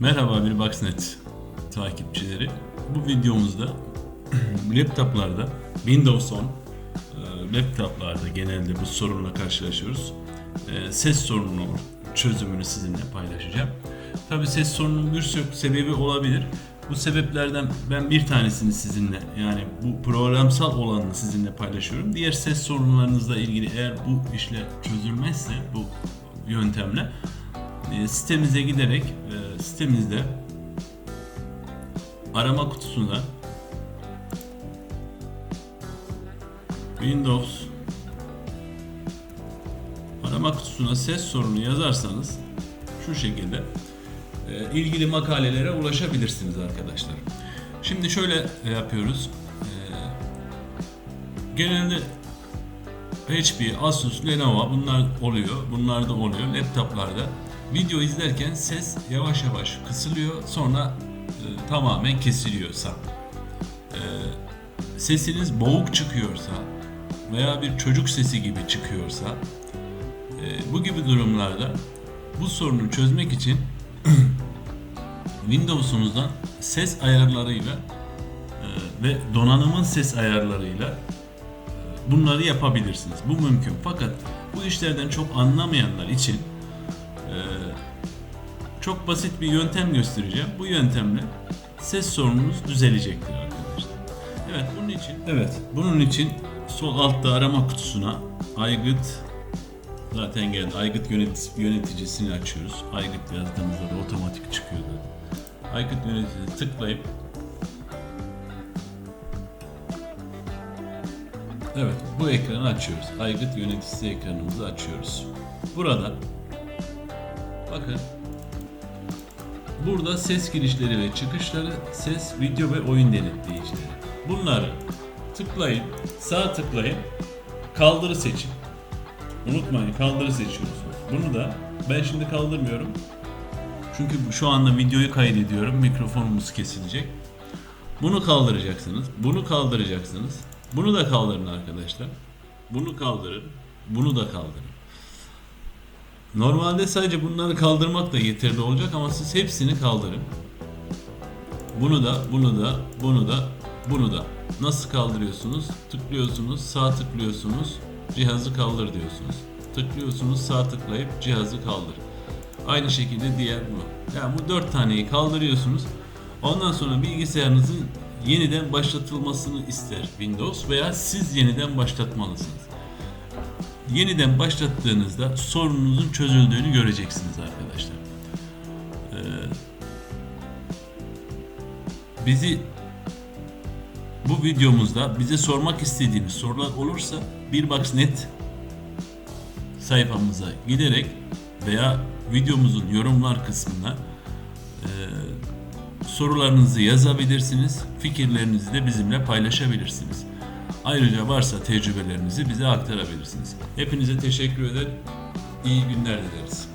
Merhaba bir Boxnet takipçileri. Bu videomuzda laptoplarda Windows 10 e, laptoplarda genelde bu sorunla karşılaşıyoruz. E, Ses sorunu çözümünü sizinle paylaşacağım. Tabi ses sorununun birçok sebebi olabilir. Bu sebeplerden ben bir tanesini sizinle yani bu programsal olanını sizinle paylaşıyorum. Diğer ses sorunlarınızla ilgili eğer bu işle çözülmezse bu yöntemle e, sitemize giderek e, sitemizde arama kutusuna Windows arama kutusuna ses sorunu yazarsanız şu şekilde e, ilgili makalelere ulaşabilirsiniz arkadaşlar. Şimdi şöyle yapıyoruz. E, genelde HP, Asus, Lenovo bunlar oluyor. Bunlar da oluyor laptoplarda. Video izlerken ses yavaş yavaş kısılıyor. Sonra e, tamamen kesiliyorsa. E, sesiniz boğuk çıkıyorsa veya bir çocuk sesi gibi çıkıyorsa e, bu gibi durumlarda bu sorunu çözmek için Windows'unuzdan ses ayarlarıyla e, ve donanımın ses ayarlarıyla e, bunları yapabilirsiniz. Bu mümkün. Fakat bu işlerden çok anlamayanlar için çok basit bir yöntem göstereceğim. Bu yöntemle ses sorununuz düzelecektir arkadaşlar. Evet bunun için evet bunun için sol altta arama kutusuna aygıt zaten geldi. Aygıt yönet, yöneticisini açıyoruz. Aygıt yazdığımızda da otomatik çıkıyor zaten. Aygıt yöneticisini tıklayıp Evet, bu ekranı açıyoruz. Aygıt yöneticisi ekranımızı açıyoruz. Burada bakın burada ses girişleri ve çıkışları, ses, video ve oyun denetleyicileri. Bunları tıklayın, sağ tıklayın, kaldırı seçin. Unutmayın kaldırı seçiyorsunuz. Bunu da ben şimdi kaldırmıyorum. Çünkü şu anda videoyu kaydediyorum. Mikrofonumuz kesilecek. Bunu kaldıracaksınız. Bunu kaldıracaksınız. Bunu da kaldırın arkadaşlar. Bunu kaldırın. Bunu da kaldırın. Normalde sadece bunları kaldırmak da yeterli olacak ama siz hepsini kaldırın. Bunu da, bunu da, bunu da, bunu da. Nasıl kaldırıyorsunuz? Tıklıyorsunuz, sağ tıklıyorsunuz, cihazı kaldır diyorsunuz. Tıklıyorsunuz, sağ tıklayıp cihazı kaldır. Aynı şekilde diğer bu. Yani bu dört taneyi kaldırıyorsunuz. Ondan sonra bilgisayarınızın yeniden başlatılmasını ister Windows veya siz yeniden başlatmalısınız. Yeniden başlattığınızda sorununuzun çözüldüğünü göreceksiniz arkadaşlar. Ee, bizi bu videomuzda bize sormak istediğiniz sorular olursa Birbox.net sayfamıza giderek veya videomuzun yorumlar kısmına e, sorularınızı yazabilirsiniz. Fikirlerinizi de bizimle paylaşabilirsiniz. Ayrıca varsa tecrübelerinizi bize aktarabilirsiniz. Hepinize teşekkür eder. İyi günler dileriz.